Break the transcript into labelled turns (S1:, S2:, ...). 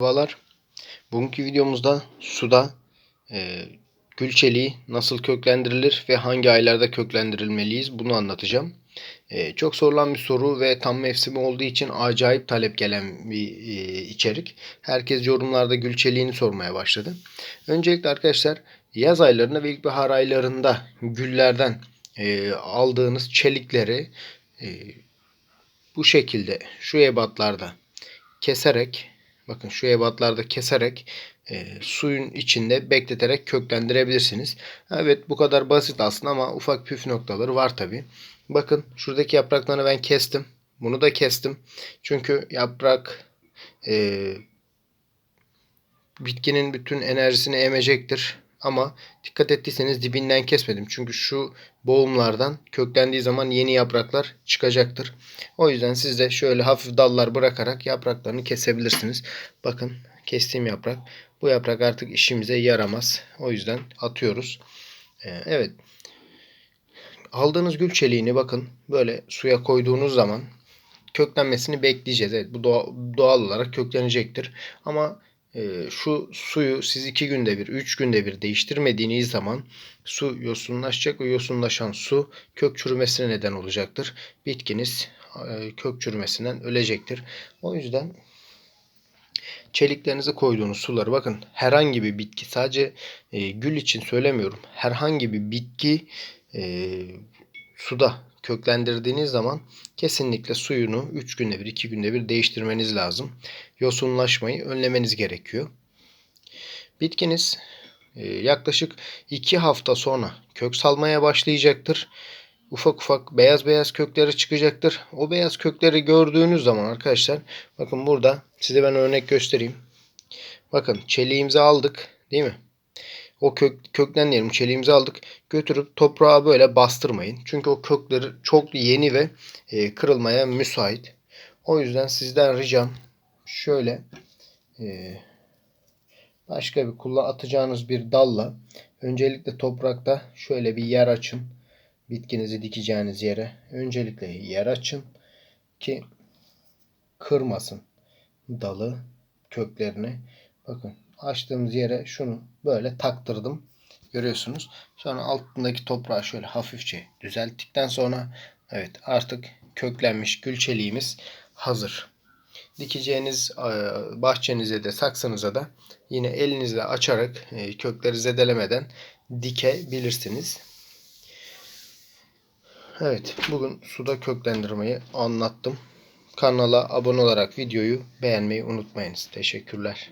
S1: Merhabalar. Bugünkü videomuzda suda e, gül çeliği nasıl köklendirilir ve hangi aylarda köklendirilmeliyiz bunu anlatacağım. E, çok sorulan bir soru ve tam mevsimi olduğu için acayip talep gelen bir e, içerik. Herkes yorumlarda gül çeliğini sormaya başladı. Öncelikle arkadaşlar yaz aylarında ve ilkbahar aylarında güllerden e, aldığınız çelikleri e, bu şekilde şu ebatlarda keserek bakın şu ebatlarda keserek e, suyun içinde bekleterek köklendirebilirsiniz. Evet bu kadar basit aslında ama ufak püf noktaları var tabi. Bakın şuradaki yapraklarını ben kestim. Bunu da kestim. Çünkü yaprak e, bitkinin bütün enerjisini emecektir. Ama dikkat ettiyseniz dibinden kesmedim. Çünkü şu boğumlardan köklendiği zaman yeni yapraklar çıkacaktır. O yüzden siz de şöyle hafif dallar bırakarak yapraklarını kesebilirsiniz. Bakın kestiğim yaprak. Bu yaprak artık işimize yaramaz. O yüzden atıyoruz. Ee, evet. Aldığınız gül çeliğini bakın böyle suya koyduğunuz zaman köklenmesini bekleyeceğiz. Evet bu doğal olarak köklenecektir. Ama ee, şu suyu siz iki günde bir, üç günde bir değiştirmediğiniz zaman su yosunlaşacak ve yosunlaşan su kök çürümesine neden olacaktır. Bitkiniz e, kök çürümesinden ölecektir. O yüzden çeliklerinizi koyduğunuz suları bakın herhangi bir bitki sadece e, gül için söylemiyorum. Herhangi bir bitki e, suda köklendirdiğiniz zaman kesinlikle suyunu 3 günde bir 2 günde bir değiştirmeniz lazım. Yosunlaşmayı önlemeniz gerekiyor. Bitkiniz e, yaklaşık 2 hafta sonra kök salmaya başlayacaktır. Ufak ufak beyaz beyaz kökleri çıkacaktır. O beyaz kökleri gördüğünüz zaman arkadaşlar bakın burada size ben örnek göstereyim. Bakın çeliğimizi aldık değil mi? O kök, kökten diyelim çeliğimizi aldık. Götürüp toprağa böyle bastırmayın. Çünkü o kökleri çok yeni ve e, kırılmaya müsait. O yüzden sizden ricam şöyle e, başka bir kulla atacağınız bir dalla öncelikle toprakta şöyle bir yer açın. Bitkinizi dikeceğiniz yere öncelikle yer açın ki kırmasın dalı köklerini. Bakın açtığımız yere şunu böyle taktırdım. Görüyorsunuz. Sonra altındaki toprağı şöyle hafifçe düzelttikten sonra evet artık köklenmiş gül çeliğimiz hazır. Dikeceğiniz e, bahçenize de saksınıza da yine elinizle açarak e, kökleri zedelemeden dikebilirsiniz. Evet bugün suda köklendirmeyi anlattım. Kanala abone olarak videoyu beğenmeyi unutmayınız. Teşekkürler.